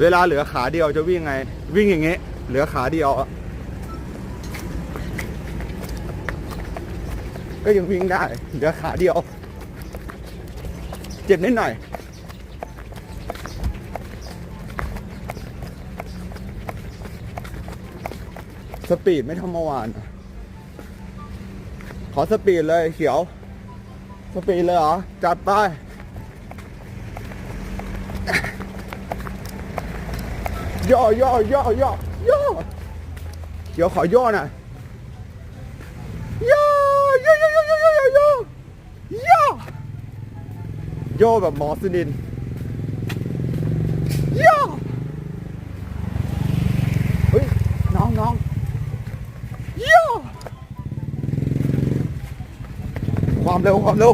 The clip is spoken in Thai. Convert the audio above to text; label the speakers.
Speaker 1: เวลาเหลือขาเดียวจะวิ่งไง วิ่งอย่างเงี้ยเหลือขาเดียวก็ยังวิ่งได้เหลือขาเดียว เจ็บนิดหน่อย สปีดไม่ท่าเมื่อวาน ขอสปีดเลยเขียว สปีดเลยเหรอ จัดไป ย่อย่อย่อย่อย่อเขียวขอย่อหน่อยย่อย่อย่อย่อย่อย่อย่อย่อย่อย่อแบบหมอสนินย่อเฮ้ยน้องน้องย่อความเร็วความเร็ว